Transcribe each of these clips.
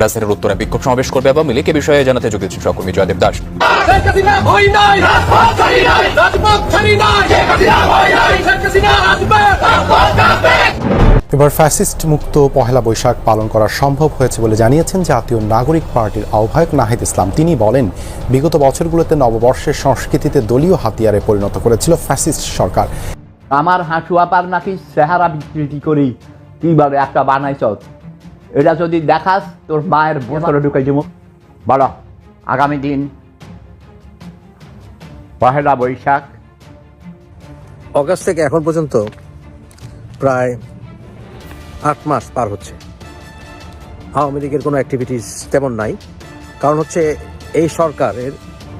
রাজধানীর উত্তরে বিক্ষোভ সমাবেশ করবে আওয়ামী লীগ। এ বিষয়ে জানাতে যোগ দিচ্ছেন সহকর্মী জয়দেব দাস। এবার ফ্যাসিস্ট মুক্ত পহেলা বৈশাখ পালন করা সম্ভব হয়েছে বলে জানিয়েছেন জাতীয় নাগরিক পার্টির আহ্বায়ক নাহিদ ইসলাম। তিনি বলেন বিগত বছরগুলোতে নববর্ষের সংস্কৃতিতে দলীয় হাতিয়ারে পরিণত করেছিল ফ্যাসিস্ট সরকার। আমার হাঁটু আপার নাকি চেহারা বিকৃতি করি। কীভাবে একটা বানাইছ? এটা যদি দেখাস তোর মায়ের ভেতরে ঢুকাই দিব বড় আগামী দিন পহেলা বৈশাখ। অগাস্ট থেকে এখন পর্যন্ত প্রায় আট মাস পার হচ্ছে। আওয়ামী লীগের কোনো অ্যাক্টিভিটিস তেমন নাই। কারণ হচ্ছে এই সরকারের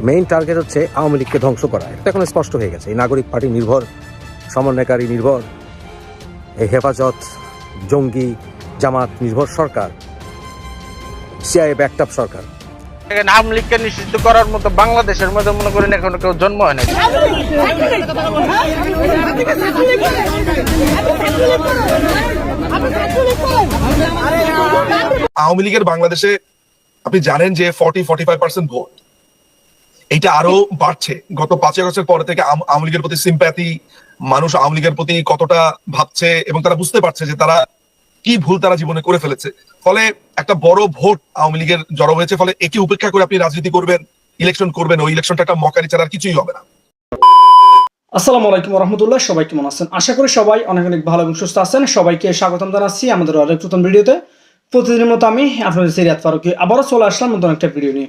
মেইন টার্গেট হচ্ছে আওয়ামী লীগকে ধ্বংস করা। এটা এখন স্পষ্ট হয়ে গেছে। এই নাগরিক পার্টি নির্ভর সমন্বয়কারী নির্ভর এই হেফাজত জঙ্গি জামাত নির্ভর সরকার সিআই ব্যাকটাপ সরকার। এখানে আওয়ামী লীগকে নিষিদ্ধ করার মতো বাংলাদেশের মধ্যে মনে করেন এখনও কেউ জন্ম হয় নাই। আওয়ামী লীগের বাংলাদেশে আপনি জানেন যে forty forty five percent vote. এটা আরও বাড়ছে। গত পাঁচই আগস্টের পরে থেকে আওয়ামী লীগের প্রতি সিম্প্যাথি মানুষ আওয়ামী লীগের প্রতি কতটা ভাবছে এবং তারা বুঝতে পারছে যে তারা কি ভুল তারা জীবনে করে ফেলেছে? ফলে একটা বড় ভোট আওয়ামী লীগের জড়ো হয়েছে, ফলে একে উপেক্ষা করে আপনি রাজনীতি করবেন ইলেকশন করবেন, ওই ইলেকশনটা একটা মকারি ছাড়া কিছুই হবে না। আসসালামু আলাইকুম রহমতুল্লাহ সবাই কেমন আছেন? আশা করি সবাই অনেক অনেক ভালো এবং সুস্থ আছেন। সবাইকে স্বাগতম জানাচ্ছি আমাদের অনেক নতুন ভিডিওতে। প্রতিদিনের মতো আমি আপনাদের সিরিয়াত ফারুকি আবারও চলে আসলাম নতুন একটা ভিডিও নিয়ে।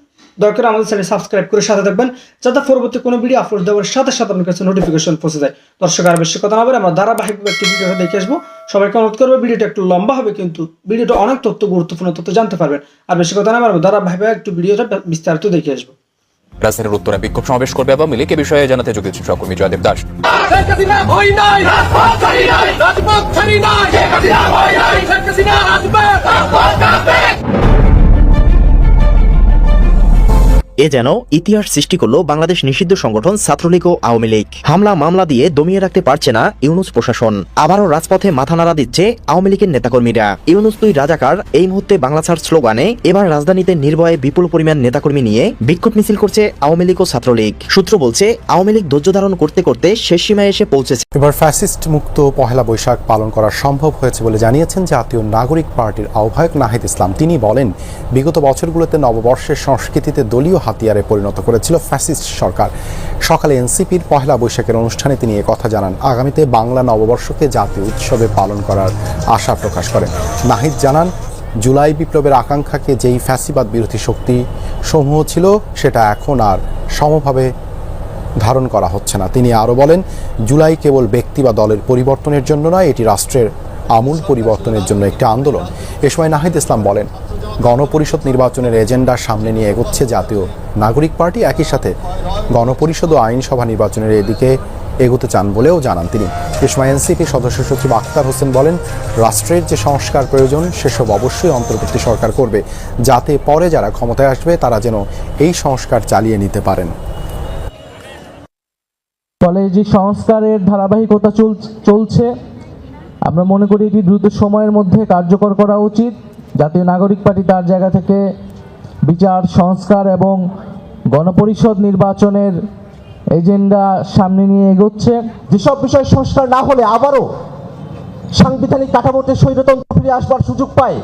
দয়া করে আমাদের চ্যানেল সাবস্ক্রাইব করে সাথে থাকবেন যাতে পরবর্তী কোনো ভিডিও আপলোড দেওয়ার সাথে সাথে আপনার কাছে নোটিফিকেশন পৌঁছে যায়। দর্শক আর বেশি কথা না বলে আমরা ধারাবাহিকভাবে একটি ভিডিওটা দেখে আসব। সবাইকে অনুরোধ করব ভিডিওটা একটু লম্বা হবে কিন্তু ভিডিওটা অনেক তথ্য গুরুত্বপূর্ণ তথ্য জানতে পারবেন। আর বেশি কথা না বলে আমরা ধারাবাহিকভাবে একটু ভিডিওটা বিস্তারিত দেখে আসব। রাজধানীর উত্তরে বিক্ষোভ সমাবেশ করবে আওয়ামী লীগ এ বিষয়ে জানাতে যোগ দিচ্ছেন সহকর্মী জয়দেব দাস। রাজপথ ছাড়ি নাই এ যেন ইতিহাস সৃষ্টি করল বাংলাদেশ নিষিদ্ধ সংগঠন ছাত্রলীগ ও আওয়ামী লীগ। হামলা মামলা দিয়ে দমিয়ে রাখতে পারছে না ইউনুস প্রশাসন। আবারও রাজপথে মাথা নাড়া দিচ্ছে আওয়ামী লীগের নেতাকর্মীরা। ইউনুস তুই রাজাকার, এই মুহূর্তে বাংলা ছাড় স্লোগানে, এবার রাজধানীতে নির্ভয়ে বিপুল পরিমাণ নেতাকর্মী নিয়ে বিক্ষোভ মিছিল করছে আওয়ামী লীগ ও ছাত্রলীগ। সূত্র বলছে, আওয়ামী লীগ ধৈর্য ধারণ করতে করতে শেষ সীমায় এসে পৌঁছেছে। এবার ফ্যাসিস্ট মুক্ত পহেলা বৈশাখ পালন করা সম্ভব হয়েছে বলে জানিয়েছেন জাতীয় নাগরিক পার্টির আহ্বায়ক নাহিদ ইসলাম। তিনি বলেন, বিগত বছরগুলোতে নববর্ষের সংস্কৃতিতে দলীয় হাতিয়ারে পরিণত করেছিল ফ্যাসিস্ট সরকার। সকালে এনসিপির পহেলা বৈশাখের অনুষ্ঠানে তিনি কথা জানান, আগামীতে বাংলা নববর্ষকে জাতীয় উৎসবে পালন করার আশা প্রকাশ করেন নাহিদ জানান, জুলাই বিপ্লবের আকাঙ্ক্ষাকে যেই ফ্যাসিবাদ বিরোধী শক্তি সমূহ ছিল, সেটা এখন আর সমভাবে ধারণ করা হচ্ছে না। তিনি আরও বলেন, জুলাই কেবল ব্যক্তি বা দলের পরিবর্তনের জন্য নয়, এটি রাষ্ট্রের আমূল পরিবর্তনের জন্য একটি আন্দোলন। এ সময় নাহিদ ইসলাম বলেন, গণপরিষদ নির্বাচনের এজেন্ডা সামনে নিয়ে এগোচ্ছে জাতীয় নাগরিক পার্টি, একই সাথে গণপরিষদ ও আইনসভা নির্বাচনের এদিকে এগোতে চান বলেও জানান তিনি। এ সময় এনসিপি সদস্য সচিব আক্তার হোসেন বলেন, রাষ্ট্রের যে সংস্কার প্রয়োজন, সেসব অবশ্যই অন্তর্বর্তী সরকার করবে। যাতে পরে যারা ক্ষমতায় আসবে, তারা যেন এই সংস্কার চালিয়ে নিতে পারেন। ফলে যে সংস্কারের ধারাবাহিকতা চল- চলছে আমরা মনে করি এটি দ্রুত সময়ের মধ্যে কার্যকর করা উচিত। জাতীয় নাগরিক পার্টি তার জায়গা থেকে বিচার, সংস্কার এবং গণপরিষদ নির্বাচনের এজেন্ডা সামনে নিয়ে এগোচ্ছে। যেসব বিষয় সংস্কার না হলে আবারও সাংবিধানিক কাঠামোতে স্বৈরতন্ত্র ফিরে আসবার সুযোগ পায়,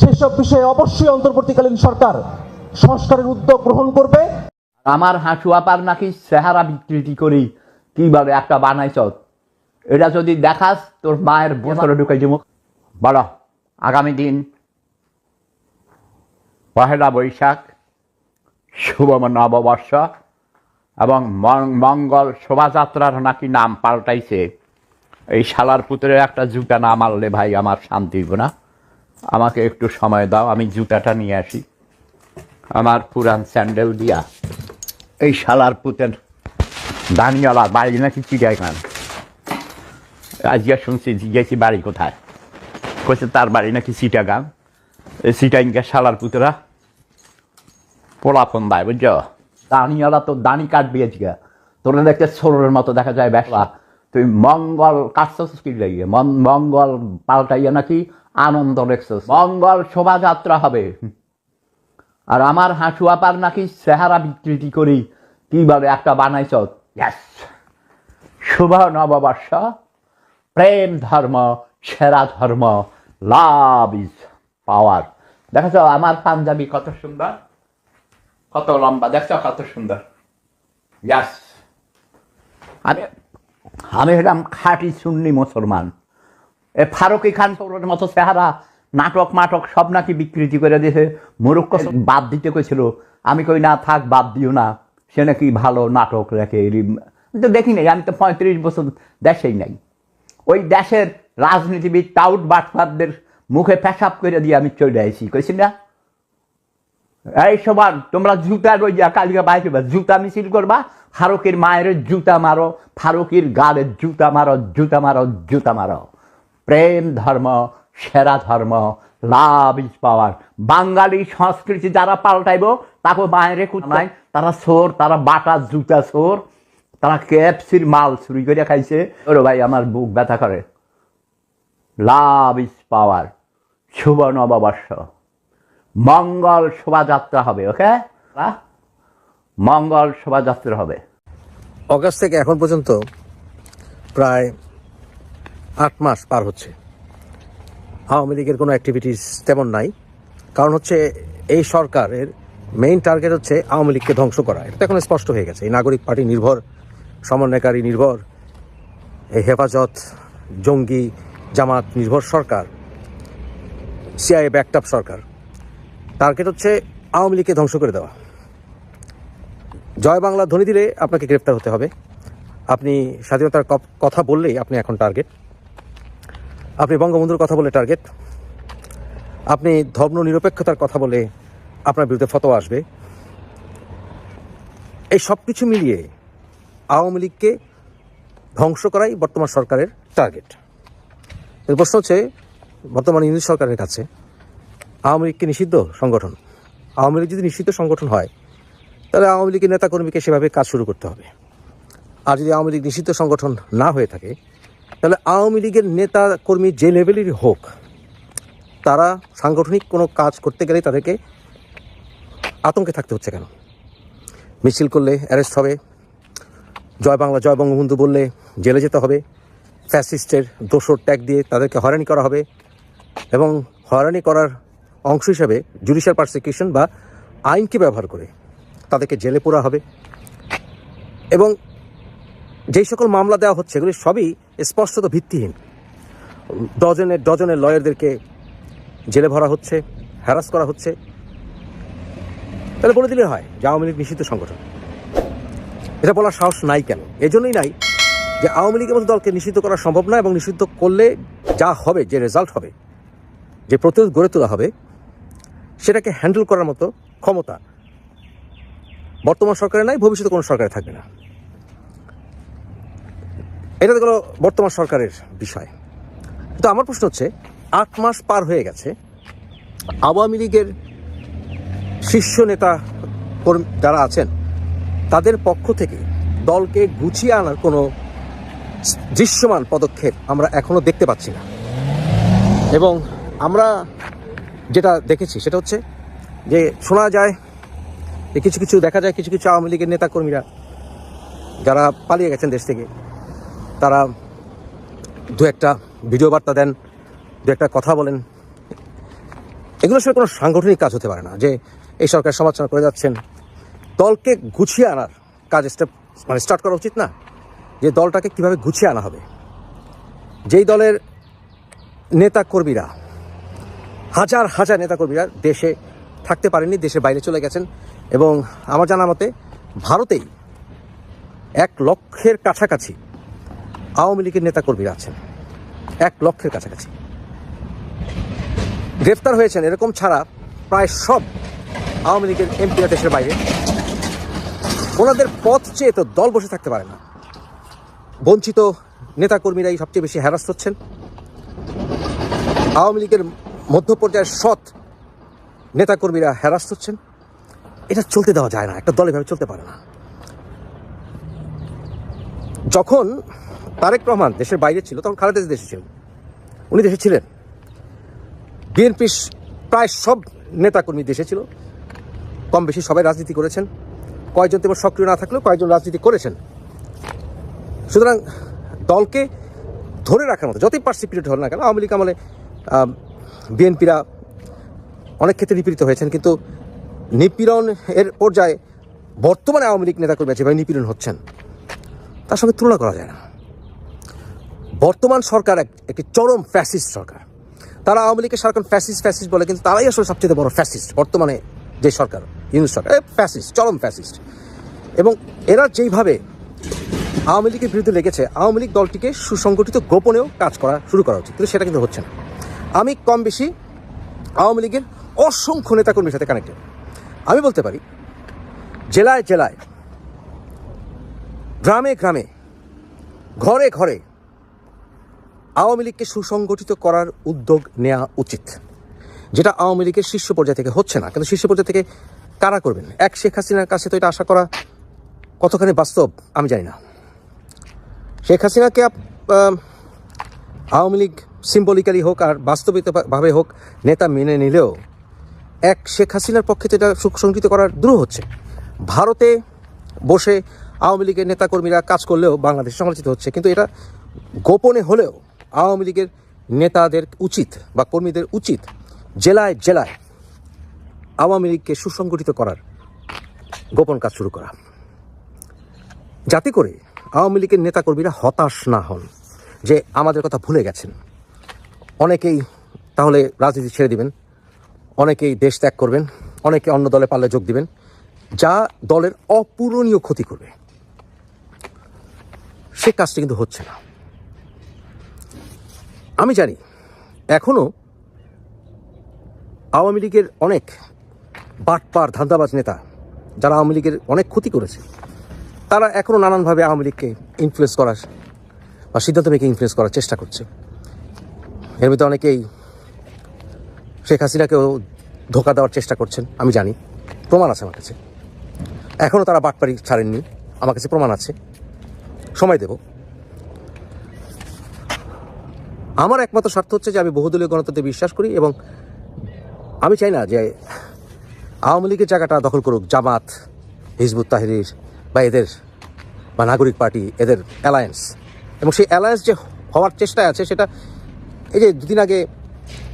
সেসব বিষয়ে অবশ্যই অন্তর্বর্তীকালীন সরকার সংস্কারের উদ্যোগ গ্রহণ করবে। আমার হাঁটু আপার নাকি চেহারা বিকৃতি করি। কীভাবে একটা বানাইছ? এটা যদি দেখাস, তোর মায়ের ভেতরে ঢুকে দিব। বড়, আগামী দিন পহেলা বৈশাখ শুভ নববর্ষ এবং মঙ্গল শোভাযাত্রার নাকি নাম পাল্টাইছে। এই শালার পুত্রের একটা জুতা না মারলে ভাই আমার শান্তি হইব না। আমাকে একটু সময় দাও, আমি জুতাটা নিয়ে আসি। আমার পুরান স্যান্ডেল দিয়া। এই শালার পুতের দানিওয়ালা বাড়ি নাকি চিড়িয়াখান? আজকে শুনছি জিজ্ঞেসি বাড়ি কোথায়? কইছে তার বাড়ি নাকি সিটাগাং। এই সিটাইনকে শালার পুতরা। পোলাপন দেয় বুঝছ? দানিওয়ালা তো দানি কাটবি আজকে। তোরা দেখতে ছোড়ের মতো দেখা যায় বেশলা। তুই মঙ্গল কাটছস কি লাগিয়ে মন- মঙ্গল পাল্টাইয়া নাকি আনন্দ দেখছস? মঙ্গল শোভাযাত্রা হবে। আর আমার হাঁটু আপার নাকি চেহারা বিকৃতি করি। কি বলে একটা বানাইছ শুভ নববর্ষ। প্রেম ধর্ম, সেরা ধর্ম, লাভ ইজ পাওয়ার। দেখেছ, আমার পাঞ্জাবি কত সুন্দর? কত লম্বা, দেখছ কত সুন্দর? ইয়াস আমি আমি হলাম খাঁটি সুন্নি মুসলমান। এ ফারুকি খান তোর মতো চেহারা, নাটক মাটক সব নাকি বিকৃতি করে দিয়েছে। মুরুক্ষ বাদ দিতে কইছিল, আমি কই, না, থাক, বাদ দিও না। সে নাকি ভালো নাটক রেখে তো দেখি নাই আমি তো পঁয়ত্রিশ বছর দেশেই নাই। ওই দেশের রাজনীতিবিদ টাউট বাটফারদের মুখে পেশাব করে দিয়ে আমি চলে আইছি কইছি না? এই সবার তোমরা জুতা রইয়া কালিকা বাইরে জুতা মিছিল করবা, ফারুকের মায়ের জুতা মারো, ফারুকের গালের জুতা মারো জুতা মারো জুতা মারো। প্রেম ধর্ম, সেরা ধর্ম, লাভ ইজ পাওয়ার। বাঙালি সংস্কৃতি যারা পাল্টাইব, তাকে মায়ের নাই তারা সোর, তারা বাটা জুতা সোর। তারা কেএফসির মাল চুরি করে খাইছে। ওরে ভাই, আমার বুক ব্যথা করে। Love is power. শুভ নববর্ষ। মঙ্গল শোভাযাত্রা হবে, ওকে? মঙ্গল শোভাযাত্রা হবে। অগাস্ট থেকে এখন পর্যন্ত প্রায় আট মাস পার হচ্ছে। আওয়ামী লীগের কোনো অ্যাক্টিভিটিস তেমন নাই। কারণ হচ্ছে এই সরকারের মেইন টার্গেট হচ্ছে আওয়ামী লীগকে ধ্বংস করা। এটা এখন স্পষ্ট হয়ে গেছে। এই নাগরিক পার্টি নির্ভর সমন্বয়কারী নির্ভর। এই হেফাজত, জঙ্গি, জামাত নির্ভর সরকার সিআই ব্যাকটাপ সরকার। টার্গেট হচ্ছে আওয়ামী লীগকে ধ্বংস করে দেওয়া। জয় বাংলা ধ্বনি দিলে আপনাকে গ্রেপ্তার হতে হবে। আপনি স্বাধীনতার কথা বললেই আপনি এখন টার্গেট আপনি বঙ্গবন্ধুর কথা বলে টার্গেট আপনি ধর্ম নিরপেক্ষতার কথা বলে আপনার বিরুদ্ধে ফতোয়া আসবে। এই সব কিছু মিলিয়ে আওয়ামী লীগকে ধ্বংস করাই বর্তমান সরকারের টার্গেট। এর প্রশ্ন হচ্ছে, বর্তমান ইংরেজ সরকারের কাছে আওয়ামী লীগকে নিষিদ্ধ সংগঠন, আওয়ামী লীগ যদি নিষিদ্ধ সংগঠন হয়, তাহলে আওয়ামী লীগের নেতাকর্মীকে সেভাবে কাজ শুরু করতে হবে। আর যদি আওয়ামী লীগ নিষিদ্ধ সংগঠন না হয়ে থাকে, তাহলে আওয়ামী লীগের নেতা কর্মী যে লেভেলেরই হোক, তারা সাংগঠনিক কোনো কাজ করতে গেলে তাদেরকে আতঙ্কে থাকতে হচ্ছে কেন? মিছিল করলে অ্যারেস্ট হবে জয় বাংলা, জয় বঙ্গবন্ধু বললে জেলে যেতে হবে। ফ্যাসিস্টের দোষর ট্যাগ দিয়ে তাদেরকে হয়রানি করা হবে এবং হয়রানি করার অংশ হিসাবে জুডিশিয়াল পারসিকিউশন বা আইনকে ব্যবহার করে তাদেরকে জেলে পোড়া হবে। এবং যেই সকল মামলা দেওয়া হচ্ছে, এগুলি সবই স্পষ্টত ভিত্তিহীন। ডজনের ডজনের লয়ারদেরকে জেলে ভরা হচ্ছে হ্যারাস করা হচ্ছে। তাহলে বলে দিলে হয় যে আওয়ামী লীগ নিষিদ্ধ সংগঠন। এটা বলার সাহস নাই কেন? এজন্যই নাই যে আওয়ামী লীগের মতো দলকে নিষিদ্ধ করা সম্ভব না এবং নিষিদ্ধ করলে যা হবে, যে রেজাল্ট হবে, যে প্রতিরোধ গড়ে তোলা হবে, সেটাকে হ্যান্ডেল করার মতো ক্ষমতা বর্তমান সরকারে নাই, ভবিষ্যতে কোনো সরকারে থাকবে না। এটা গেলো বর্তমান সরকারের বিষয়। তো আমার প্রশ্ন হচ্ছে, আট মাস পার হয়ে গেছে, আওয়ামী লীগের শীর্ষ নেতা যারা আছেন তাদের পক্ষ থেকে দলকে গুছিয়ে আনার কোনো দৃশ্যমান পদক্ষেপ আমরা এখনও দেখতে পাচ্ছি না। এবং আমরা যেটা দেখেছি সেটা হচ্ছে যে শোনা যায় যে কিছু কিছু দেখা যায়, কিছু কিছু আওয়ামী লীগের নেতাকর্মীরা যারা পালিয়ে গেছেন দেশ থেকে, তারা দু একটা ভিডিও বার্তা দেন, দু একটা কথা বলেন। এগুলো আসলে কোনো সাংগঠনিক কাজ হতে পারে না যে এই সরকার সমালোচনা করে যাচ্ছেন দলকে গুছিয়ে আনার কাজ স্টেপ মানে স্টার্ট করা উচিত না। যে দলটাকে কীভাবে গুছিয়ে আনা হবে। যেই দলের নেতা কর্মীরা হাজার হাজার নেতাকর্মীরা দেশে থাকতে পারেননি, দেশের বাইরে চলে গেছেন এবং আমার জানা মতে ভারতেই এক লক্ষের কাছাকাছি আওয়ামী লীগের নেতাকর্মীরা আছেন। এক লক্ষের কাছাকাছি। গ্রেফতার হয়েছেন, এরকম ছাড়া প্রায় সব আওয়ামী লীগের এমপিরা দেশের বাইরে। ওনাদের পথ চেয়ে তো দল বসে থাকতে পারে না। বঞ্চিত নেতাকর্মীরাই সবচেয়ে বেশি হ্যারাস হচ্ছেন। আওয়ামী লীগের মধ্য পর্যায়ের সৎ নেতাকর্মীরা হ্যারাস হচ্ছেন। এটা চলতে দেওয়া যায় না, একটা দল এভাবে চলতে পারে না। যখন তারেক রহমান দেশের বাইরে ছিল, তখন খালেদা দেশে ছিলেন। উনি দেশে ছিলেন। বিএনপির প্রায় সব নেতাকর্মী দেশে ছিল। কম বেশি সবাই রাজনীতি করেছেন। কয়েকজন তেমন সক্রিয় না থাকলেও কয়েকজন রাজনীতি করেছেন। সুতরাং দলকে ধরে রাখার মতো, যতই পার্সিপিটেড হল না কেন, আওয়ামী লীগ আমলে বিএনপিরা অনেক ক্ষেত্রে নিপীড়িত হয়েছেন, কিন্তু নিপীড়ন এর পর্যায়ে বর্তমানে আওয়ামী লীগ নেতাকর্মী যেভাবে নিপীড়ন হচ্ছেন। তার সঙ্গে তুলনা করা যায় না। বর্তমান সরকার এক- একটি চরম ফ্যাসিস্ট সরকার। তারা আওয়ামী লীগের সারাক্ষণ ফ্যাসিস্ট ফ্যাসিস্ট বলে, কিন্তু তারাই আসলে সবচেয়ে বড় ফ্যাসিস্ট বর্তমানে যে সরকার। ফ্যাসিস্ট চরম ফ্যাসিস্ট এবং এরা যেইভাবে আওয়ামী লীগের বিরুদ্ধে লেগেছে, আওয়ামী লীগ দলটিকে সুসংগঠিত গোপনেও কাজ করা শুরু করা উচিত। কিন্তু সেটা কিন্তু হচ্ছে না। আমি কম বেশি আওয়ামী লীগের অসংখ্য নেতাকর্মীর সাথে কানেক্টেড আমি বলতে পারি, জেলায় জেলায়, গ্রামে গ্রামে, ঘরে ঘরে আওয়ামী লীগকে সুসংগঠিত করার উদ্যোগ নেওয়া উচিত। যেটা আওয়ামী লীগের শীর্ষ পর্যায় থেকে হচ্ছে না। কিন্তু শীর্ষ পর্যায় থেকে কারা করবেন? এক শেখ হাসিনার কাছে তো এটা আশা করা কতখানি বাস্তব, আমি জানি না। শেখ হাসিনাকে আওয়ামী লীগ সিম্বলিক্যালি হোক আর বাস্তবিকভাবে হোক নেতা মেনে নিলেও এক শেখ হাসিনার পক্ষে তো এটা সুসংগঠিত করার দ্রুহ হচ্ছে। ভারতে বসে আওয়ামী লীগের নেতাকর্মীরা কাজ করলেও বাংলাদেশ সমালোচিত হচ্ছে। কিন্তু এটা গোপনে হলেও আওয়ামী লীগের নেতাদের উচিত বা কর্মীদের উচিত জেলায় জেলায় আওয়ামী লীগকে সুসংগঠিত করার গোপন কাজ শুরু করা। যাতে করে আওয়ামী লীগের নেতাকর্মীরা হতাশ না হন, যে আমাদের কথা ভুলে গেছেন। অনেকেই তাহলে রাজনীতি ছেড়ে দিবেন, অনেকেই দেশ ত্যাগ করবেন, অনেকে অন্য দলে পাল্লে যোগ দিবেন, যা দলের অপূরণীয় ক্ষতি করবে। সে কাজটি কিন্তু হচ্ছে না। আমি জানি, এখনও আওয়ামী লীগের অনেক বাটপার ধান্দাবাজ নেতা, যারা আওয়ামী লীগের অনেক ক্ষতি করেছে, তারা এখনও নানানভাবে আওয়ামী লীগকে ইনফ্লুয়েস করার বা সিদ্ধান্ত মেয়েকে ইনফ্লুয়েস করার চেষ্টা করছে। এর ভিতরে অনেকেই শেখ হাসিনাকেও ধোকা দেওয়ার চেষ্টা করছেন, আমি জানি, প্রমাণ আছে আমার কাছে। এখনও তারা বাটপাড়ি ছাড়েননি, আমার কাছে প্রমাণ আছে। সময় দেব। আমার একমাত্র স্বার্থ হচ্ছে যে আমি বহুদলীয় গণতন্ত্রে বিশ্বাস করি এবং আমি চাই না যে আওয়ামী লীগের জায়গাটা দখল করুক, জামাত, হিজবুত তাহরির বা এদের বা নাগরিক পার্টি, এদের অ্যালায়েন্স এবং সেই অ্যালায়েন্স যে হওয়ার চেষ্টায় আছে, সেটা এই যে দুদিন আগে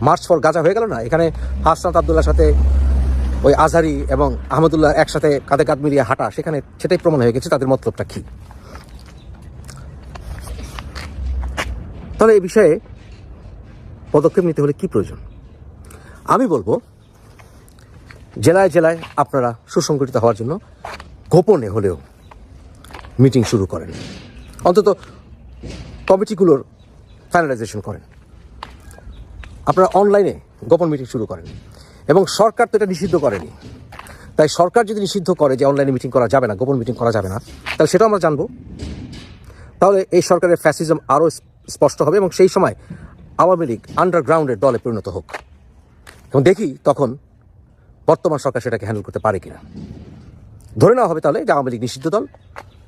মার্চ ফর গাজা হয়ে গেল না, এখানে হাসনাত আবদুল্লার সাথে ওই আজহারি এবং আহমদুল্লাহ একসাথে কাঁধে কাঁধ মিলিয়ে হাঁটা, সেখানে সেটাই প্রমাণ হয়ে গেছে, তাদের মতলবটা কী। তাহলে এই বিষয়ে পদক্ষেপ নিতে হলে কি প্রয়োজন? আমি বলব জেলায় জেলায় আপনারা সুসংগঠিত হওয়ার জন্য গোপনে হলেও মিটিং শুরু করেন। অন্তত কমিটিগুলোর ফাইনালাইজেশন করেন। আপনারা অনলাইনে গোপন মিটিং শুরু করেন। এবং সরকার তো এটা নিষিদ্ধ করেনি। তাই সরকার যদি নিষিদ্ধ করে যে অনলাইনে মিটিং করা যাবে না, গোপন মিটিং করা যাবে না, তাহলে সেটাও আমরা জানব। তাহলে এই সরকারের ফ্যাসিজম আরও স্পষ্ট হবে এবং সেই সময় আওয়ামী লীগ আন্ডারগ্রাউন্ডের দলে পরিণত হোক। এবং দেখি তখন বর্তমান সরকার সেটাকে হ্যান্ডেল করতে পারে কিনা। ধরে নেওয়া হবে তাহলে যে আওয়ামী লীগ নিষিদ্ধ দল,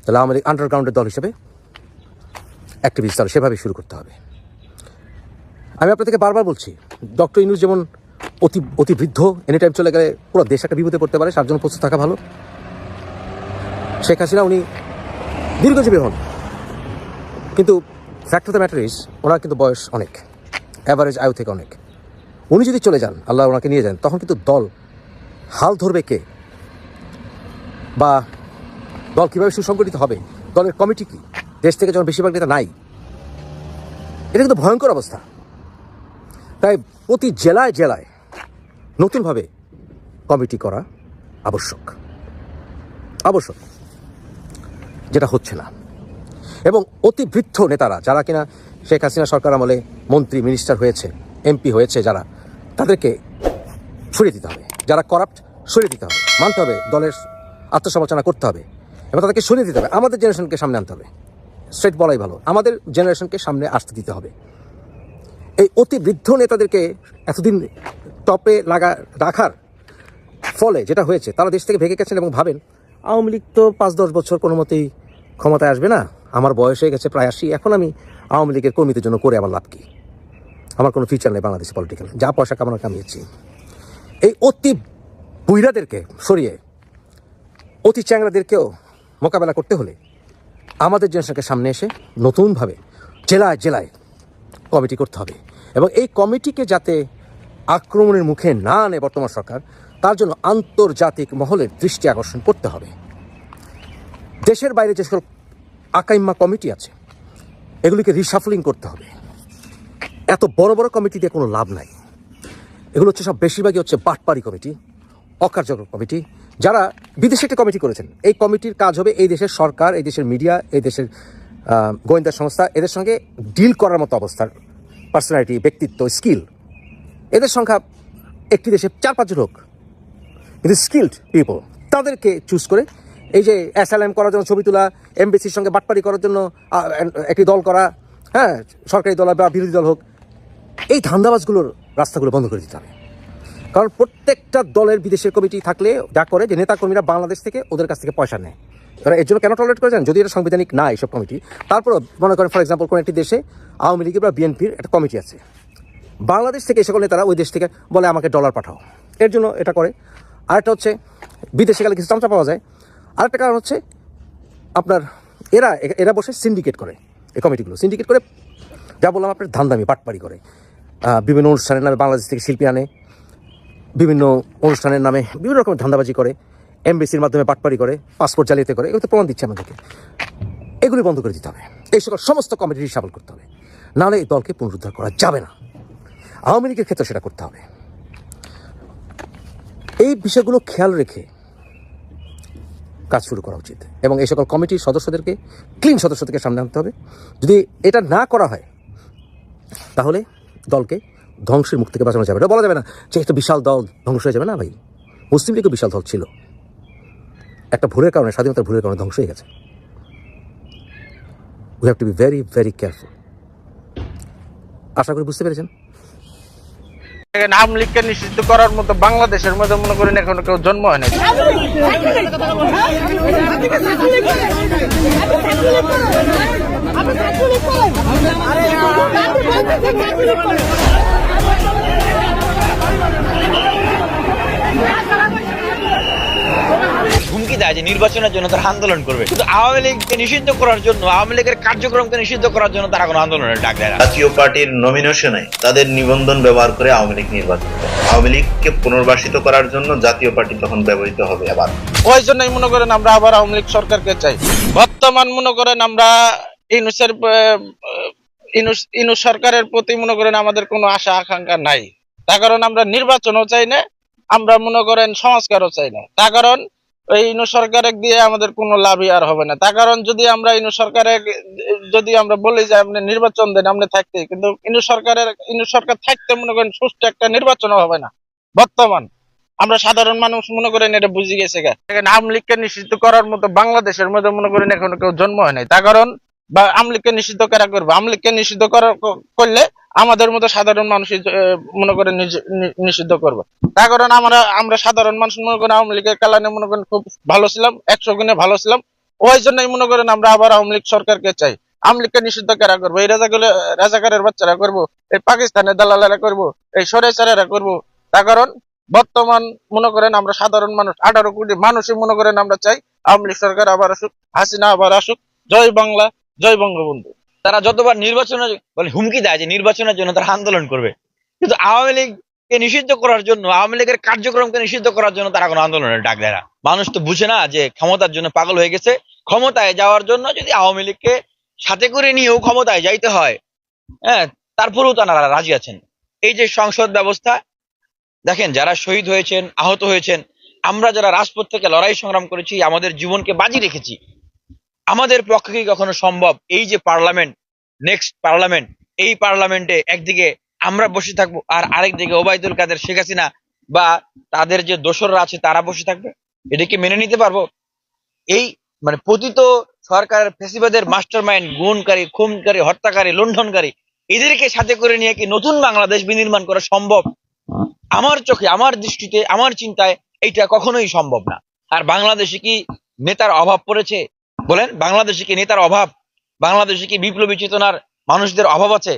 তাহলে আওয়ামী লীগ আন্ডারগ্রাউন্ডের দল হিসেবে অ্যাক্টিভিটিস তাহলে সেভাবে শুরু করতে হবে। আমি আপনাদেরকে বারবার বলছি ডক্টর ইনুস যেমন অতি অতি বৃদ্ধ এনি টাইম চলে গেলে পুরো দেশ একটা বিপদে পড়তে পারে জন্য প্রস্তুত থাকা ভালো। শেখ হাসিনা উনি দীর্ঘজীবী হন। কিন্তু fact of the matter is ওনার কিন্তু বয়স অনেক অ্যাভারেজ আয়ু থেকে অনেক। উনি যদি চলে যান, আল্লাহ ওনাকে নিয়ে যান, তখন কিন্তু দল হাল ধরবে কে? বা দল কীভাবে সুসংগঠিত হবে? দলের কমিটি কি? দেশ থেকে যখন বেশিরভাগ নেতা নাই, এটা কিন্তু ভয়ঙ্কর অবস্থা। তাই প্রতি জেলায় জেলায় নতুনভাবে কমিটি করা আবশ্যক। আবশ্যক। যেটা হচ্ছে না। এবং অতি বৃদ্ধ নেতারা, যারা কিনা শেখ হাসিনা সরকার আমলে মন্ত্রী, মিনিস্টার হয়েছে, এমপি হয়েছে যারা, তাদেরকে সরিয়ে দিতে হবে। যারা করাপ্ট সরিয়ে দিতে হবে। মানতে হবে, দলের আত্মসমালোচনা করতে হবে। এবং তাদেরকে সরিয়ে দিতে হবে। আমাদের জেনারেশনকে সামনে আনতে হবে। স্ট্রেট বলাই ভালো। আমাদের জেনারেশনকে সামনে আসতে দিতে হবে। এই অতি বৃদ্ধ নেতাদেরকে এতদিন টপে লাগা, রাখার ফলে যেটা হয়েছে, তারা দেশ থেকে ভেঙে গেছেন এবং ভাবেন, আওয়ামী লীগ তো পাঁচ, দশ বছর কোনো মতেই ক্ষমতায় আসবে না। আমার বয়স হয়ে গেছে প্রায় আশি। এখন আমি আওয়ামী লীগের কর্মীদের জন্য করে আমার লাভ কি? আমার কোনো ফিউচার নেই বাংলাদেশে পলিটিক্যাল যা পয়সা কামানো কামিয়েছি এই অতি বুইরাদেরকে সরিয়ে অতি চ্যাংরাদেরকেও মোকাবেলা করতে হলে আমাদের জেনারেশনকে সামনে এসে নতুনভাবে জেলায় জেলায় কমিটি করতে হবে এবং এই কমিটিকে যাতে আক্রমণের মুখে না আনে বর্তমান সরকার, তার জন্য আন্তর্জাতিক মহলের দৃষ্টি আকর্ষণ করতে হবে। দেশের বাইরে যে সকল আকাইম্মা কমিটি আছে, এগুলিকে রিসাফলিং করতে হবে। এত বড় বড় কমিটি দিয়ে কোনো লাভ নাই। এগুলো হচ্ছে সব বেশিরভাগই হচ্ছে বাটপাড়ি কমিটি, অকার্যকর কমিটি, যারা বিদেশে একটা কমিটি করেছেন। এই কমিটির কাজ হবে এই দেশের সরকার, এই দেশের মিডিয়া, এই দেশের গোয়েন্দা সংস্থা, এদের সঙ্গে ডিল করার মতো অবস্থার, পার্সোনালিটি, ব্যক্তিত্ব, স্কিল। এদের সংখ্যা একটি দেশে চার পাঁচজন হোক, কিন্তু স্কিল্ড পিপল তাদেরকে চুজ করে এই যে অ্যাসালাম করার জন্য ছবি তোলা এমবিসির সঙ্গে বাটপাড়ি করার জন্য একটি দল করা হ্যাঁ সরকারি দল বা বিরোধী দল হোক এই ধান্দাবাজগুলোর রাস্তাগুলো বন্ধ করে দিতে হবে। কারণ প্রত্যেকটা দলের বিদেশের কমিটি থাকলে যা করে যে নেতা কর্মীরা বাংলাদেশ থেকে ওদের কাছ থেকে পয়সা নেয়। তারা এর জন্য কেন টলারেট করেছেন? যদি এটা সাংবিধানিক না এইসব কমিটি তারপর মনে করেন ফর এক্সাম্পল কোনো একটি দেশে আওয়ামী লীগের বা বিএনপির একটা কমিটি আছে। বাংলাদেশ থেকে এই সকল নেতারা ওই দেশ থেকে বলে, আমাকে ডলার পাঠাও। এর জন্য এটা করে। আরেকটা হচ্ছে, বিদেশে গেলে কিছু চামচা পাওয়া যায়। আরেকটা কারণ হচ্ছে, আপনার, এরা এরা বসে সিন্ডিকেট করে এই কমিটিগুলো। সিন্ডিকেট করে, যা বললাম আপনার ধান্দামি পাটপাড়ি করে। বিভিন্ন অনুষ্ঠানের নামে বাংলাদেশ থেকে শিল্পী আনে, বিভিন্ন অনুষ্ঠানের নামে বিভিন্ন রকমের ধান্দাবাজি করে, এমবিসির মাধ্যমে পাটপাড়ি করে, পাসপোর্ট জালিয়াতি করে, এগুলো তো প্রমাণ দিচ্ছে আমাদেরকে। এগুলি বন্ধ করে দিতে হবে। এই সকল সমস্ত কমিটি সাবল করতে হবে। নাহলে এই দলকে পুনরুদ্ধার করা যাবে না। আওয়ামী লীগের ক্ষেত্রে সেটা করতে হবে। এই বিষয়গুলো খেয়াল রেখে কাজ শুরু করা উচিত। এবং এই সকল কমিটির সদস্যদেরকে ক্লিন সদস্যদেরকে সামনে আনতে হবে। যদি এটা না করা হয়, তাহলে দলকে ধ্বংসের মুখ থেকে বাঁচানো যাবে না। বলা যাবে না যে একটা বিশাল দল ধ্বংস হয়ে যাবে। না ভাই মুসলিম লীগও বিশাল দল ছিল। একটা ভুলের কারণে, স্বাধীনতার ভুলের কারণে ধ্বংস হয়ে গেছে। We have to be very very careful আশা করি বুঝতে পেরেছেন। আওয়ামী লীগকে নিষিদ্ধ করার মতো বাংলাদেশের মধ্যে মনে করেন এখনও কেউ জন্ম হয় নাই। হুমকি দেয় যে নির্বাচনের জন্য তারা আন্দোলন করবে। কিন্তু আওয়ামী লীগকে নিষিদ্ধ করার জন্য আওয়ামী লীগের কার্যক্রমকে নিষিদ্ধ করার জন্য তারা কোনো আন্দোলনের ডাক দেয় না। জাতীয় পার্টির নমিনেশনে তাদের নিবন্ধন ব্যবহার করে আওয়ামী লীগ নির্বাচন আওয়ামী লীগকে পুনর্বাসিত করার জন্য জাতীয় পার্টি তখন ব্যবহৃত হবে আবার। ওই জন্যই মনে করেন আমরা আবার আওয়ামী লীগ সরকারকে চাই? বর্তমান মনে করেন আমরা ইনুসের ইনুস সরকারের প্রতি মনে করেন আমাদের কোনো আশা আকাঙ্ক্ষা নাই। তার কারণ আমরা নির্বাচনও চাই না আমরা মনে করেন সংস্কারও চাই না। তার কারণ এই ইনু সরকারের দিয়ে আমাদের কোনো লাভই আর হবে না। তার কারণ যদি আমরা ইনু সরকারের, যদি আমরা বলি যে আপনি নির্বাচন দেন, আপনি থাকতে কিন্তু ইনু সরকারের, ইনু সরকার থাকতে মনে করেন সুষ্ঠু একটা নির্বাচনও হবে না। বর্তমান আমরা সাধারণ মানুষ মনে করেন এটা বুঝে গেছে আওয়ামী লীগকে নিষিদ্ধ করার মতো বাংলাদেশের মধ্যে মনে করেন এখনও কেউ জন্ম হয় নাই। তার কারণ বা আওয়ামী লীগকে নিষিদ্ধ করা করবে? আওয়ামী লীগকে নিষিদ্ধ করার করলে আমাদের মতো সাধারণ মানুষ মনে করেন নিষিদ্ধ করবে। তার কারণ আমরা আমরা সাধারণ মানুষ, মনে করেন আওয়ামী লীগের কালানে মনে করেন খুব ভালো ছিলাম, একশো গুণে ভালো ছিলাম। ওই জন্যই মনে করেন আমরা আবার আওয়ামী লীগ সরকারকে চাই। আওয়ামী লীগকে নিষিদ্ধ কারা করব? এই রাজাগুলো, রাজাকারের বাচ্চারা করব, এই পাকিস্তানের দালালেরা করব, এই সরেচারেরা করব। তার কারণ, বর্তমান মনে করেন আমরা সাধারণ মানুষ, আঠারো কোটি মানুষই মনে করেন আমরা চাই আওয়ামী লীগ সরকার আবার আসুক, হাসিনা আবার আসুক। জয় বাংলা, জয় বঙ্গবন্ধু। তারা যতবার নির্বাচনের বলে হুমকি দেয় যে নির্বাচনের জন্য তারা আন্দোলন করবে। কিন্তু আওয়ামী লীগকে নিষিদ্ধ করার জন্য, আওয়ামী লীগের কার্যক্রমকে নিষিদ্ধ করার জন্য তারা কোনো আন্দোলনের ডাক দেয় না। মানুষ তো বুঝে না যে ক্ষমতার জন্য পাগল হয়ে গেছে। ক্ষমতায় যাওয়ার জন্য যদি আওয়ামী লীগকে সাথে করে নিয়েও ক্ষমতায় যাইতে হয় হ্যাঁ তারপরেও তারা রাজি আছেন। এই যে সংসদ ব্যবস্থা, দেখেন যারা শহীদ হয়েছেন, আহত হয়েছেন, আমরা যারা রাজপথ থেকে লড়াই সংগ্রাম করেছি, আমাদের জীবনকে বাজি রেখেছি আমাদের পক্ষে কি কখনো সম্ভব? এই যে পার্লামেন্ট নেক্সট পার্লামেন্ট, এই পার্লামেন্টে একদিকে আমরা বসে থাকব আর আরেকদিকে ওবায়দুল কাদের, শেখ হাসিনা বা তাদের যে দোসররা আছে তারা বসে থাকবে? এটা কি মেনে নিতে পারব? এই মানে পতিত সরকারের ফেসিবাদের মাস্টার মাইন্ড গুণকারী, খুনকারী, হত্যাকারী, লুণ্ঠনকারী, এদেরকে সাথে করে নিয়ে কি নতুন বাংলাদেশ বিনির্মাণ করা সম্ভব? আমার চোখে, আমার দৃষ্টিতে, আমার চিন্তায় এইটা কখনোই সম্ভব না। আর বাংলাদেশে কি নেতার অভাব পড়েছে? বলেন, বাংলাদেশে কি নেতার অভাব? বাংলাদেশে কি বিপ্লবী চেতনার মানুষদের অভাব আছে?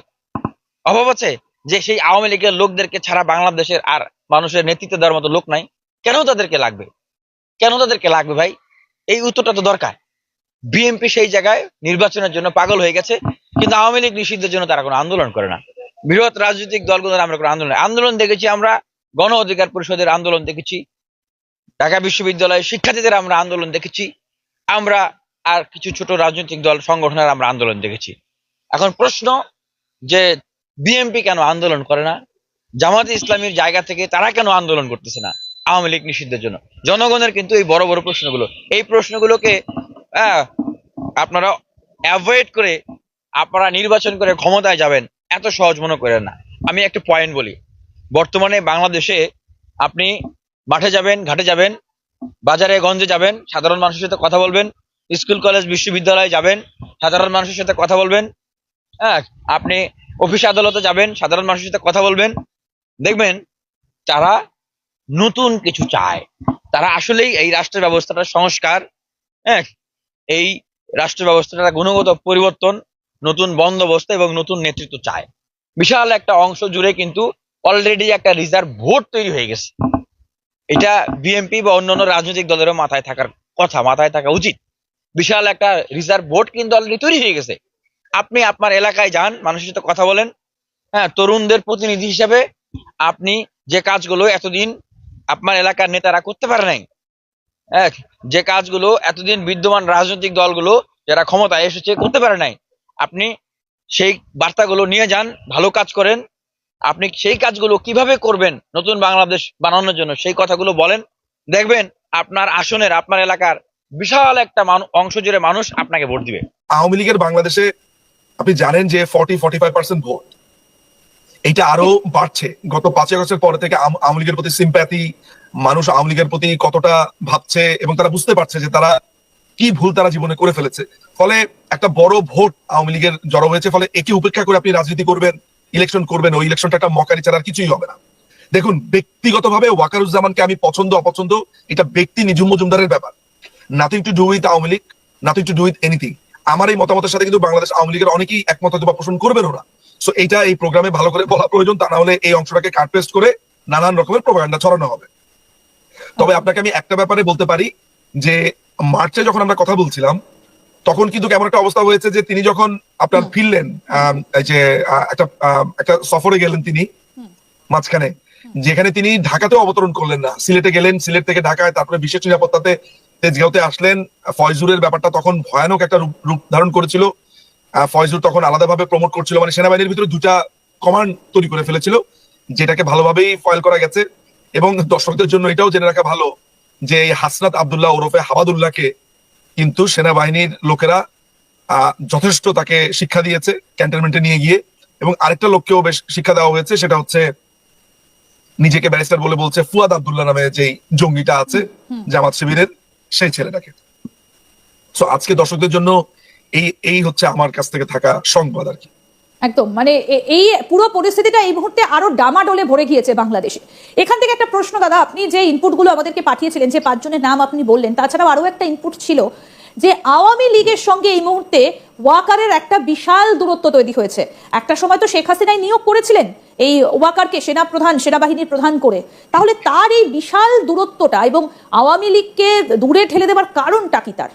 অভাব আছে যে সেই আওয়ামী লীগের লোকদেরকে ছাড়া বাংলাদেশের আর মানুষের নেতৃত্ব দেওয়ার মতো লোক নাই। কেন তাদেরকে লাগবে? কেন তাদেরকে লাগবে ভাই? এই উত্তরটা তো দরকার। বিএনপি সেই জায়গায় নির্বাচনের জন্য পাগল হয়ে গেছে, কিন্তু আওয়ামী লীগ নিষিদ্ধের জন্য তারা কোনো আন্দোলন করে না। বৃহৎ রাজনৈতিক দলগুলো আমরা কোনো আন্দোলন আন্দোলন দেখেছি আমরা, গণ অধিকার পরিষদের আন্দোলন দেখেছি, ঢাকা বিশ্ববিদ্যালয়ের শিক্ষার্থীদের আমরা আন্দোলন দেখেছি। আমরা আর কিছু ছোট রাজনৈতিক দল সংগঠনের আমরা আন্দোলন দেখেছি। এখন প্রশ্ন যে বিএনপি কেন আন্দোলন করে না? জামাতে ইসলামীর জায়গা থেকে তারা কেন আন্দোলন করতেছে না? আওয়ামী লীগ নিষিদ্ধের জন্য। জনগণের কিন্তু এই বড় বড় প্রশ্নগুলো, এই প্রশ্নগুলোকে আপনারা অ্যাভয়েড করে আপনারা নির্বাচন করে ক্ষমতায় যাবেন এত সহজ মনে করেন না। আমি একটা পয়েন্ট বলি। বর্তমানে বাংলাদেশে আপনি মাঠে যাবেন, ঘাটে যাবেন, বাজারে, গঞ্জে যাবেন, সাধারণ মানুষের সাথে কথা বলবেন স্কুল, কলেজ, বিশ্ববিদ্যালয়ে যাবেন, সাধারণ মানুষের সাথে কথা বলবেন হ্যাঁ আপনি অফিস আদালতে যাবেন, সাধারণ মানুষের সাথে কথা বলবেন, দেখবেন তারা নতুন কিছু চায়। তারা আসলেই এই রাষ্ট্র ব্যবস্থাটার সংস্কার হ্যাঁ এই রাষ্ট্র ব্যবস্থাটার গুণগত পরিবর্তন, নতুন বন্দোবস্ত এবং নতুন নেতৃত্ব চায়। বিশাল একটা অংশ জুড়ে কিন্তু অলরেডি একটা রিজার্ভ ভোট তৈরি হয়ে গেছে। এটা বিএনপি বা অন্যান্য রাজনৈতিক দলেরও মাথায় থাকার কথা, মাথায় থাকা উচিত। বিশাল একটা রিজার্ভ বোর্ড কিন্তু অলরেডি তৈরি হয়ে গেছে। আপনি আপনার এলাকায় যান, মানুষের সাথে কথা বলেন। হ্যাঁ তরুণদের প্রতিনিধি হিসেবে আপনি যে কাজগুলো এতদিন আপনার এলাকার নেতারা করতে পারে নাই এক যে কাজগুলো এতদিন বিদ্যমান রাজনৈতিক দলগুলো যারা ক্ষমতায় এসেছে করতে পারে নাই, আপনি সেই বার্তাগুলো নিয়ে যান, ভালো কাজ করেন। আপনি সেই কাজগুলো কীভাবে করবেন, নতুন বাংলাদেশ বানানোর জন্য সেই কথাগুলো বলেন। দেখবেন আপনার আসনের, আপনার এলাকার বিশাল একটা অংশ জুড়ে মানুষ আপনাকে ভোট দিবে। আওয়ামী লীগের বাংলাদেশে আপনি জানেন যে forty forty five percent vote. এটা আরও বাড়ছে। গত পাঁচই আগস্টের পরে থেকে আওয়ামী লীগের প্রতি সিম্প্যাথি মানুষ আওয়ামী লীগের প্রতি কতটা ভাবছে এবং তারা বুঝতে পারছে যে তারা কি ভুল তারা জীবনে করে ফেলেছে। ফলে একটা বড় ভোট আওয়ামী লীগের জড়ো হয়েছে, ফলে একে উপেক্ষা করে আপনি রাজনীতি করবেন ইলেকশন করবেন, ওই ইলেকশনটা একটা মকারি ছাড়া কিছুই হবে না। দেখুন, ব্যক্তিগতভাবে ওয়াকারুজ্জামানকে আমি পছন্দ, অপছন্দ, এটা ব্যক্তি নিজুম মজুমদারের ব্যাপার। Nothing to do with Awami League nothing to do with anything আমার এই মতামতের সাথে কিন্তু বাংলাদেশ আওয়ামী লীগের অনেকেই একমত হয়তো পোষণ করবেন ওরা। সো এইটা এই প্রোগ্রামে ভালো করে বলা প্রয়োজন তা না হলে এই অংশটাকে কাট পেস্ট করে নানান রকমের প্রোপাগান্ডা ছড়ানো হবে। তবে আপনাকে আমি একটা ব্যাপারে বলতে পারি যে মার্চে যখন আমরা কথা বলছিলাম তখন কিন্তু কেমন একটা অবস্থা হয়েছে যে তিনি যখন আপনার ফিরলেন যে আহ, একটা একটা সফরে গেলেন তিনি মাঝখানে যেখানে তিনি ঢাকাতেও অবতরণ করলেন না। সিলেটে গেলেন সিলেট থেকে ঢাকায় তারপরে বিশেষ নিরাপত্তাতে তেজগাঁওতে আসলেন ফয়জুরের ব্যাপারটা তখন ভয়ানক একটা রূপ ধারণ করেছিল। ফয়জুর তখন আলাদাভাবে প্রমোট করছিল মানে সেনাবাহিনীর ভিতরে দুটা কমান্ড তৈরি করে ফেলেছিল যেটাকে ভালোভাবেই ফয়েল করা গেছে। এবং দর্শকদের জন্য এটাও জেনে রাখা ভালো যে এই হাসনাত আবদুল্লাহ ওরফে হাবাদুল্লাহকে কিন্তু সেনাবাহিনীর লোকেরা আহ, যথেষ্ট তাকে শিক্ষা দিয়েছে ক্যান্টনমেন্টে নিয়ে গিয়ে। এবং আরেকটা লোককেও বেশ শিক্ষা দেওয়া হয়েছে সেটা হচ্ছে নিজেকে ব্যারিস্টার বলে বলছে ফুয়াদ আবদুল্লাহ নামে যেই জঙ্গিটা আছে জামাত শিবিরের। সেই ছেলেটাকে। তো আজকে দর্শকদের জন্য এই এই হচ্ছে আমার কাছ থেকে থাকা সংবাদ আর কি। একদম মানে এই পুরো পরিস্থিতিটা এই মুহূর্তে আরও ডামাডোলে ভরে গিয়েছে বাংলাদেশে। এখান থেকে একটা প্রশ্ন, দাদা, আপনি যে ইনপুটগুলো আমাদেরকে পাঠিয়েছিলেন, যে পাঁচজনের নাম আপনি বললেন, তাছাড়াও আরও একটা ইনপুট ছিল যে আওয়ামী লীগের সঙ্গে এই মুহূর্তে ওয়াকারের একটা বিশাল দূরত্ব তৈরি হয়েছে। একটা সময় তো শেখ হাসিনাই নিয়োগ করেছিলেন, এই ওয়াকারকে সেনা প্রধান সেনাবাহিনীর প্রধান করে। তাহলে তার এই বিশাল দূরত্বটা এবং আওয়ামী লীগকে দূরে ঠেলে দেওয়ার কারণটা কি তার?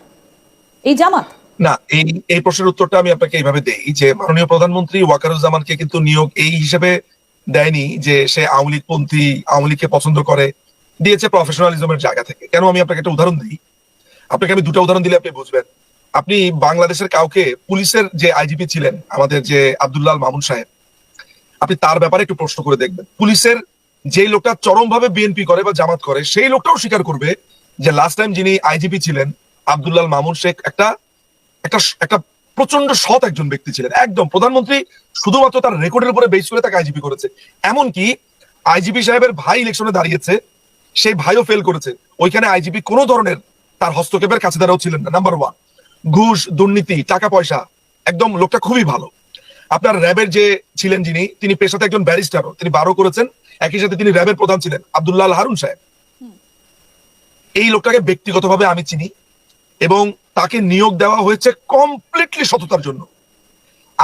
এই জামাত? না, এই এই প্রশ্নের উত্তরটা আমি আপনাকে এইভাবে দেই যে মাননীয় প্রধানমন্ত্রী ওয়াকারুজ্জামানকে কিন্তু নিয়োগ এই হিসেবে দেয়নি যে সে আওয়ামী লীগ পন্থী আওয়ামী লীগকে পছন্দ করে, দিয়েছে প্রফেশনালিজমের জায়গা থেকে। কেন আমি আপনাকে একটা উদাহরণ দিই? আপনাকে আমি দুটো উদাহরণ দিলে আপনি বুঝবেন। আপনি বাংলাদেশের কাউকে পুলিশের যে আইজিপি ছিলেন, আমাদের যে আব্দুল্লাহ মামুন সাহেব, আপনি তার ব্যাপারে একটু প্রশ্ন করে দেখবেন। পুলিশের যেই লোকটা চরমভাবে বিএনপি করে বা জামাত করে, সেই লোকটাও স্বীকার করবে যে লাস্ট টাইম যিনি আইজিপি ছিলেন আব্দুল্লাহ মামুন শেখ একটা একটা একটা প্রচণ্ড সৎ একজন ব্যক্তি ছিলেন। একদম, প্রধানমন্ত্রী শুধুমাত্র তার রেকর্ডের উপরে বেস করে তাকে আইজিপি করেছে। এমনকি আইজিপি সাহেবের ভাই ইলেকশনে দাঁড়িয়েছে, সেই ভাইও ফেল করেছে। ওইখানে আইজিপি কোনো ধরনের তার হস্তক্ষেপের কাছে দ্বারাও ছিলেন না। নাম্বার ওয়ান ঘুষ, দুর্নীতি, টাকা পয়সা, একদম লোকটা খুবই ভালো। আপনার র্যাবের যে ছিলেন যিনি, তিনি পেশাতে একজন ব্যারিস্টারও। তিনি বারো করেছেন, একই সাথে তিনি র্যাবের প্রধান ছিলেন আব্দুল্লাহ হারুন সাহেব। এই লোকটাকে ব্যক্তিগতভাবে আমি চিনি এবং তাকে নিয়োগ দেওয়া হয়েছে কমপ্লিটলি সততার জন্য।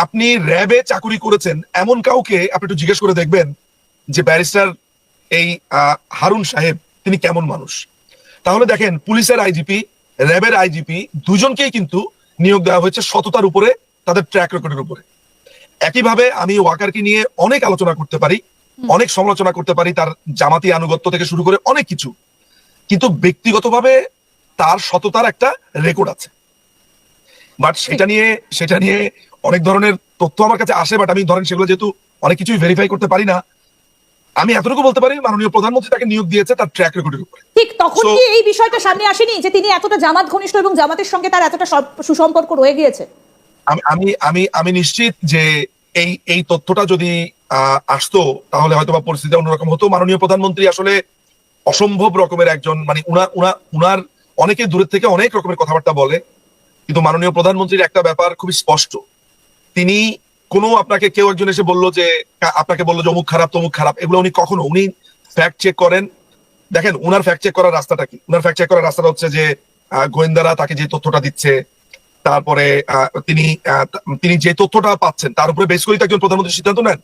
আপনি র্যাবে চাকুরি করেছেন, এমন কাউকে আপনি একটু জিজ্ঞেস করে দেখবেন যে ব্যারিস্টার এই হারুন সাহেব, তিনি কেমন মানুষ? তাহলে দেখেন পুলিশের আইজিপি র্যাবের আইজিপি দুজনকেই কিন্তু নিয়োগ দেওয়া হয়েছে সততার উপরে তাদের ট্র্যাক রেকর্ডের উপরে। একইভাবে আমি ওয়াকারকে নিয়ে অনেক আলোচনা করতে পারি অনেক সমালোচনা করতে পারি তার জামাতি আনুগত্য থেকে শুরু করে অনেক কিছু। কিন্তু ব্যক্তিগতভাবে তার সততার একটা রেকর্ড আছে। বাট সেটা নিয়ে সেটা নিয়ে অনেক ধরনের তথ্য আমার কাছে আসে বাট আমি ধরেন সেগুলো যেহেতু অনেক কিছুই ভেরিফাই করতে পারি না আমি এতটুকু বলতে পারি মাননীয় প্রধানমন্ত্রী তাকে নিয়োগ দিয়েছে তার ট্র্যাক রেকর্ডের উপরে ঠিক তখন কি এই বিষয়টা সামনে আসেনি যে তিনি এতটা জামাত ঘনিষ্ঠ এবং জামাতের সঙ্গে তার এতটা সুসম্পর্ক রয়ে গিয়েছে? আমি আমি আমি আমি নিশ্চিত যে এই এই তথ্যটা যদি আসতো তাহলে হয়তো বা পরিস্থিতি অন্যরকম হতো। মাননীয় প্রধানমন্ত্রী আসলে অসম্ভব রকমের একজন মানে উনার উনার উনার অনেকে দূরের থেকে অনেক রকমের কথাবার্তা বলে। কিন্তু মাননীয় প্রধানমন্ত্রীর একটা ব্যাপার খুবই স্পষ্ট। তিনি কোনো আপনাকে কেউ একজন এসে বলল যে আপনাকে বলল যে অমুক খারাপ তমুক খারাপ এগুলো উনি কখনো উনি ফ্যাক্ট চেক করেন। দেখেন উনার ফ্যাক্ট চেক করার রাস্তাটা কি? উনার ফ্যাক্ট চেক করার রাস্তাটা হচ্ছে যে গোয়েন্দারা তাকে যে তথ্যটা দিচ্ছে তারপরে তিনি তিনি যে তথ্যটা পাচ্ছেন তার উপরে বেশ করে তো একজন প্রধানমন্ত্রী সিদ্ধান্ত নেন।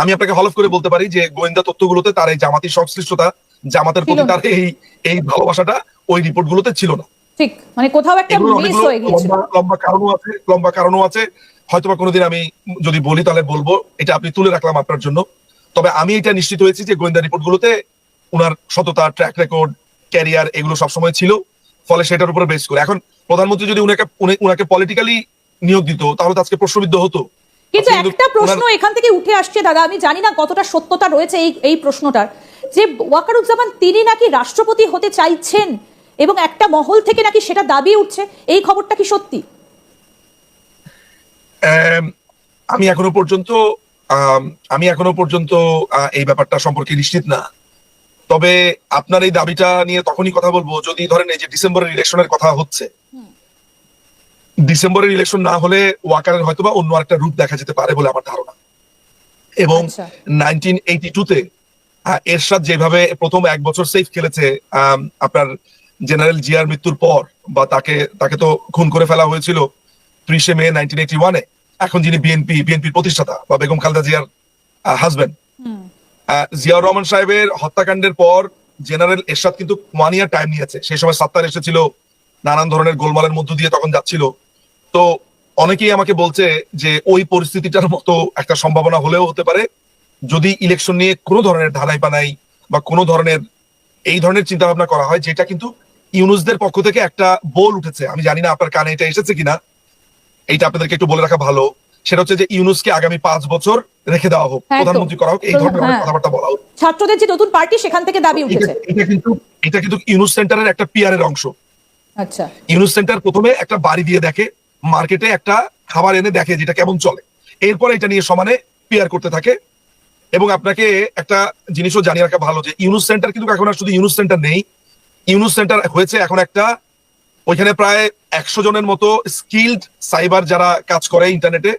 আমি আপনাকে হলফ করে বলতে পারি যে গোয়েন্দা তথ্যগুলোতে তার এই জামাতি সংশ্লিষ্টতা জামাতের প্রতি তার এই এই ভালোবাসাটা ওই রিপোর্ট গুলোতে ছিল না। ঠিক মানে কোথাও একটা মিস হয়ে গিয়েছিল। লম্বা কারণও আছে লম্বা কারণও আছে। হয়তোবা কোনোদিন আমি যদি বলি তাহলে বলব এটা আপনি তুলে রাখলাম আপনার জন্য। তবে আমি এটা নিশ্চিত হয়েছি যে গোয়েন্দা রিপোর্ট গুলোতে উনার সততা ট্র্যাক রেকর্ড ক্যারিয়ার এগুলো সবসময় ছিল ফলে সেটার উপরে বেস করে। এখন প্রধানমন্ত্রী যদি উনাকে উনাকে পলিটিক্যালি নিয়োগ দিত তাহলে তো আজকে প্রশ্নবিদ্ধ হতো। কিন্তু একটা প্রশ্ন এখান থেকে উঠে আসছে দাদা আমি জানি না কতটা সত্যতা রয়েছে এই এই প্রশ্নটার। যে ওয়াকারুজ্জামান তিনি নাকি রাষ্ট্রপতি হতে চাইছেন এবং একটা মহল থেকে নাকি সেটা দাবি উঠছে এই খবরটা কি সত্যি? আম, আমি এখনও পর্যন্ত আম, এখনও পর্যন্ত এই ব্যাপারটা সম্পর্কে নিশ্চিত না। তবে আপনার এই দাবিটা নিয়ে তখনই কথা বলব যদি ধরেন এই যে ডিসেম্বরের ইলেকশনের কথা হচ্ছে। ডিসেম্বরের ইলেকশন না হলে ওয়াকারের হয়তোবা অন্য একটা রূপ দেখা যেতে পারে বলে আমার ধারণা। এবং আচ্ছা। নাইনটিন এইটি টুতে এরশাদ যেভাবে প্রথম এক বছর সেফ খেলেছে আপনার জেনারেল জিয়ার মৃত্যুর পর বা তাকে তাকে তো খুন করে ফেলা হয়েছিল ত্রিশে মে নাইনটিন এইটি ওয়ানে এখন যিনি বিএনপি বিএনপির প্রতিষ্ঠাতা বা বেগম খালেদা জিয়ার হাজবেন্ড জিয়াউর রহমান সাহেবের হত্যাকাণ্ডের পর জেনারেল এরশাদ কিন্তু ওয়ান ইয়ার টাইম নিয়েছে। সেই সময় সাত্তার এসেছিল নানান ধরনের গোলমালের মধ্য দিয়ে তখন যাচ্ছিল। তো অনেকেই আমাকে বলছে যে ওই পরিস্থিতিটার মতো একটা সম্ভাবনা হলেও হতে পারে। যদি ইলেকশন নিয়ে কোনো ধরনের ঢালাই পানাই বা কোনো ধরনের এই ধরনের চিন্তা ভাবনা করা হয় যেটা কিন্তু ইউনুসদের পক্ষ থেকে একটা বোল উঠেছে। আমি জানি না আপনার কানে এটা এসেছে কিনা এইটা আপনাদেরকে একটু বলে রাখা ভালো। সেটা হচ্ছে যে ইউনুসকে আগামী পাঁচ বছর রেখে দেওয়া হোক হ্যাঁ প্রধানমন্ত্রী করা হোক এই ধরনের অনেক হ্যাঁ। কথাবার্তা বলা হোক। ছাত্রদের যে নতুন পার্টি সেখান থেকে দাবি উঠেছে। এটা কিন্তু এটা কিন্তু ইউনুস সেন্টারের একটা পিয়ারের অংশ। আচ্ছা। ইউনুস সেন্টার প্রথমে একটা বাড়ি দিয়ে দেখে মার্কেটে একটা খাবার এনে দেখে যেটা কেমন চলে। এরপরে এটা নিয়ে সমানে পিয়ার করতে থাকে। এবং আপনাকে একটা জিনিসও জানিয়ে রাখা ভালো যে ইউনুস সেন্টার কিন্তু এখন আর শুধু ইউনুস সেন্টার নেই। ইউনুস সেন্টার হয়েছে এখন একটা ওইখানে প্রায় একশো জনের মতো স্কিল্ড সাইবার যারা কাজ করে ইন্টারনেটে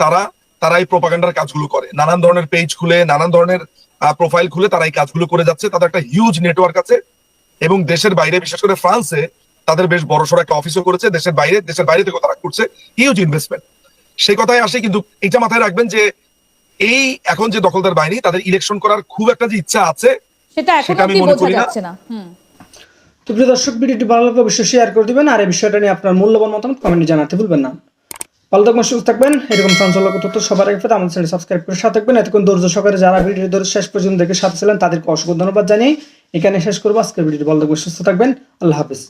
তারা তারা এই প্রোপাগান্ডার কাজগুলো করে। নানান ধরনের পেজ খুলে নানান ধরনের প্রোফাইল খুলে তারা এই কাজগুলো করে যাচ্ছে। তাদের একটা হিউজ নেটওয়ার্ক আছে এবং দেশের বাইরে বিশেষ করে ফ্রান্সে তাদের বেশ বড়সড় একটা অফিসও করেছে। দেশের বাইরে দেশের বাইরে থেকেও তারা করছে। হিউজ ইনভেস্টমেন্ট সেই কথায় আসে কিন্তু এটা মাথায় রাখবেন যে এই এখন যে দখলদার বাহিনী তাদের ইলেকশন করার খুব একটা যে ইচ্ছা আছে সেটা আমি মনে বোঝা করি না। তো প্রিয় দর্শক, ভিডিওটি ভালো লাগলে অবশ্যই শেয়ার করে দেবেন আর এই বিষয়টা নিয়ে আপনার মূল্যবান মতামত কমেন্টে জানাতে ভুলবেন না। ভালো থাকবেন, সুস্থ থাকবেন। এরকম চাঞ্চল্য তথ্য সবার আগে আমাদের চ্যানেল সাবস্ক্রাইব করে সাথে থাকবেন। এতক্ষণ ধৈর্য সহকারে যারা ভিডিও ধরে শেষ পর্যন্ত দেখে সাথে ছিলেন, তাদেরকে অসংখ্য ধন্যবাদ জানিয়ে এখানে শেষ করব। আজকের ভিডিওটি ভালো থাকবেন, সুস্থ থাকবেন। আল্লাহ হাফিজ।